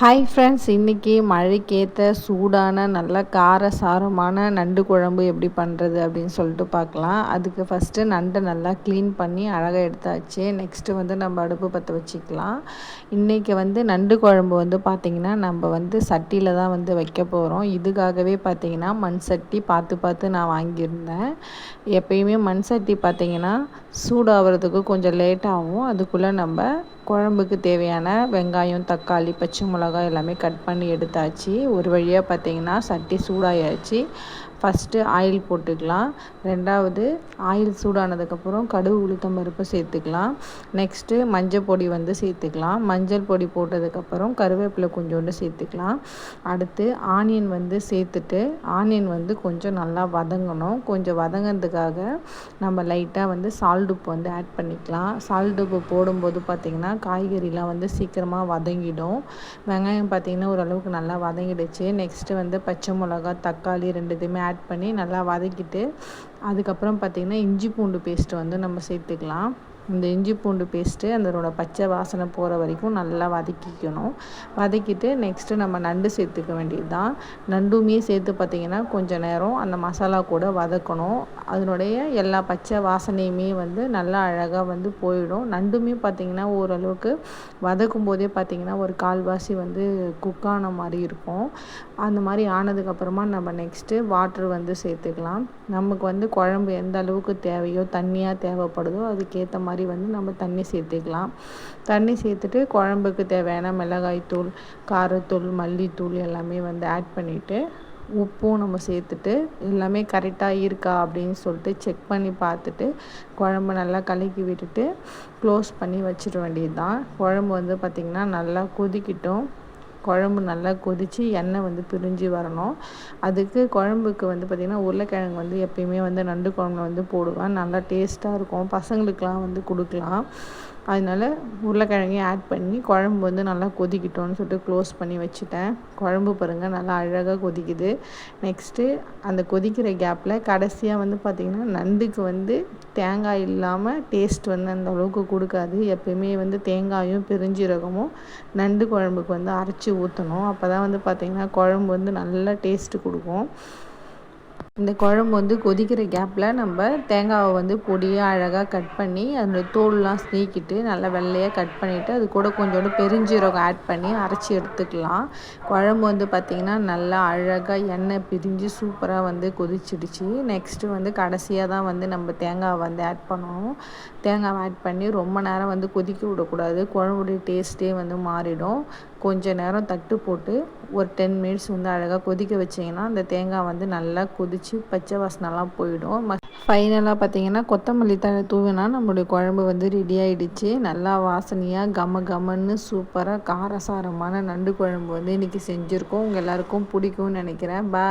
Hi friends இன்றைக்கி மழைக்கேற்ற சூடான நல்ல காரசாரமான நண்டு குழம்பு எப்படி பண்ணுறது அப்படின்னு சொல்லிட்டு பார்க்கலாம். அதுக்கு ஃபஸ்ட்டு நண்டை நல்லா க்ளீன் பண்ணி அழகாக எடுத்தாச்சு. நெக்ஸ்ட்டு வந்து நம்ம அடுப்பு பற்ற வச்சுக்கலாம். இன்றைக்கி வந்து நண்டு குழம்பு வந்து பார்த்திங்கன்னா நம்ம வந்து சட்டியில் தான் வந்து வைக்க போகிறோம் இதுக்காகவே பார்த்திங்கன்னா மண் சட்டி பார்த்து பார்த்து நான் வாங்கியிருந்தேன். எப்பயுமே மண் சட்டி பார்த்திங்கன்னா சூடாகிறதுக்கு கொஞ்சம் லேட் ஆகும். அதுக்குள்ளே நம்ம குழம்புக்கு தேவையான வெங்காயம் தக்காளி பச்சை மிளகாய் எல்லாமே கட் பண்ணி எடுத்தாச்சு. ஒரு வழியாக பார்த்திங்கன்னா சட்டி சூடாயாச்சு. ஃபஸ்ட்டு ஆயில் போட்டுக்கலாம். ரெண்டாவது ஆயில் சூடானதுக்கப்புறம் கடுகு உளுத்தம் பருப்பு சேர்த்துக்கலாம். நெக்ஸ்ட்டு மஞ்சள் பொடி வந்து சேர்த்துக்கலாம். மஞ்சள் பொடி போட்டதுக்கப்புறம் கருவேப்பிலை கொஞ்சோண்டு சேர்த்துக்கலாம். அடுத்து ஆனியன் வந்து சேர்த்துட்டு ஆனியன் வந்து கொஞ்சம் நல்லா வதங்கணும். கொஞ்சம் வதங்கிறதுக்காக நம்ம லைட்டாக வந்து சால்ட் உப்பு வந்து ஆட் பண்ணிக்கலாம். சால்ட் உப்பு போடும்போது பார்த்திங்கன்னா காய்கறிலாம் வந்து சீக்கிரமாக வதங்கிடும். வெங்காயம் பார்த்திங்கன்னா ஓரளவுக்கு நல்லா வதங்கிடுச்சு. நெக்ஸ்ட்டு வந்து பச்சை மிளகா தக்காளி ரெண்டுத்தையுமே ஆட் பண்ணி நல்லா வதக்கிட்டு அதுக்கப்புறம் பார்த்திங்கன்னா இஞ்சி பூண்டு பேஸ்ட்டு வந்து நம்ம சேர்த்துக்கலாம். இந்த இஞ்சி பூண்டு பேஸ்ட்டு அதனோட பச்சை வாசனை போகிற வரைக்கும் நல்லா வதக்கிக்கணும். வதக்கிட்டு நெக்ஸ்ட்டு நம்ம நண்டு சேர்த்துக்க வேண்டியது தான் நண்டுமே சேர்த்து பார்த்திங்கன்னா கொஞ்சம் நேரம் அந்த மசாலா கூட வதக்கணும். அதனுடைய எல்லா பச்சை வாசனையுமே வந்து நல்லா அழகாக வந்து போயிடும். நண்டுமே பார்த்திங்கன்னா ஓரளவுக்கு வதக்கும் போதே பார்த்திங்கன்னா ஒரு கால்வாசி வந்து குக்கான மாதிரி இருக்கும். அந்த மாதிரி ஆனதுக்கப்புறமா நம்ம நெக்ஸ்ட்டு வாட்ரு வந்து சேர்த்துக்கலாம். நமக்கு வந்து குழம்பு எந்த அளவுக்கு தேவையோ தண்ணியாக தேவைப்படுதோ அதுக்கேற்ற மாதிரி மாதிரி வந்து நம்ம தண்ணி சேர்த்துக்கலாம். தண்ணி சேர்த்துட்டு குழம்புக்கு தேவையான மிளகாய்த்தூள் காரத்தூள் மல்லித்தூள் எல்லாமே வந்து ஆட் பண்ணிவிட்டு உப்பும் நம்ம சேர்த்துட்டு எல்லாமே கரெக்டாக இருக்கா அப்படின்னு சொல்லிட்டு செக் பண்ணி பார்த்துட்டு குழம்பு நல்லா கலக்கி விட்டுட்டு க்ளோஸ் பண்ணி வச்சிட வேண்டியது தான் குழம்பு வந்து பார்த்திங்கன்னா நல்லா கொதிக்கிட்டோம். குழம்பு நல்லா கொதித்து எண்ணெய் வந்து பிரிஞ்சு வரணும். அதுக்கு குழம்புக்கு வந்து பார்த்திங்கன்னா உருளைக்கிழங்கு வந்து எப்பயுமே வந்து நண்டு குழம்புல வந்து போடுவேன். நல்லா டேஸ்ட்டாக இருக்கும். பசங்களுக்கெலாம் வந்து கொடுக்கலாம். அதனால் உருளைக்கிழங்கையும் ஆட் பண்ணி குழம்பு வந்து நல்லா கொதிக்கிட்டோன்னு சொல்லிட்டு க்ளோஸ் பண்ணி வச்சுட்டேன். குழம்பு பாருங்கள் நல்லா அழகாக கொதிக்குது. நெக்ஸ்ட்டு அந்த கொதிக்கிற கேப்பில் கடைசியாக வந்து பார்த்திங்கன்னா நண்டுக்கு வந்து தேங்காய் இல்லாமல் டேஸ்ட் வந்து அந்த அளவுக்கு கொடுக்காது. எப்பயுமே வந்து தேங்காயும் பெருஞ்சீரகமும் நண்டு குழம்புக்கு வந்து அரைச்சி ஊற்றணும் அப்போ தான் வந்து பார்த்திங்கன்னா குழம்பு வந்து நல்லா டேஸ்ட்டு கொடுக்கும். இந்த குழம்பு வந்து கொதிக்கிற கேப்பில் நம்ம தேங்காவை வந்து பொடியாக அழகாக கட் பண்ணி அதோட தோல்லாம் நீக்கிட்டு நல்லா வெள்ளையாக கட் பண்ணிவிட்டு அது கூட கொஞ்சோண்டு பெருஞ்சீரகம் ஆட் பண்ணி அரைச்சி எடுத்துக்கலாம். குழம்பு வந்து பார்த்திங்கன்னா நல்லா அழகாக எண்ணெய் பிரிஞ்சு சூப்பராக வந்து கொதிச்சிடுச்சு. நெக்ஸ்ட்டு வந்து கடைசியாக தான் வந்து நம்ம தேங்காவை வந்து ஆட் பண்ணணும். தேங்காவை ஆட் பண்ணி ரொம்ப நேரம் வந்து கொதிக்க விடக்கூடாது. குழம்புடைய டேஸ்ட்டே வந்து மாறிடும். கொஞ்ச நேரம் தட்டு போட்டு ஒரு டென் மினிட்ஸ் வந்து அழகாக கொதிக்க வச்சிங்கன்னா அந்த தேங்காய் வந்து நல்லா கொதித்து பச்சை வாசனைலாம் போயிடும். ஃபைனலாக பார்த்தீங்கன்னா கொத்தமல்லி தழை தூவினா நம்மளுடைய குழம்பு வந்து ரெடி ஆகிடுச்சு நல்லா வாசனையாக கம கமன்னு சூப்பராக காரசாரமான நண்டு குழம்பு வந்து இன்றைக்கி செஞ்சுருக்கோம். உங்கள் எல்லாருக்கும் பிடிக்கும்னு நினைக்கிறேன். பா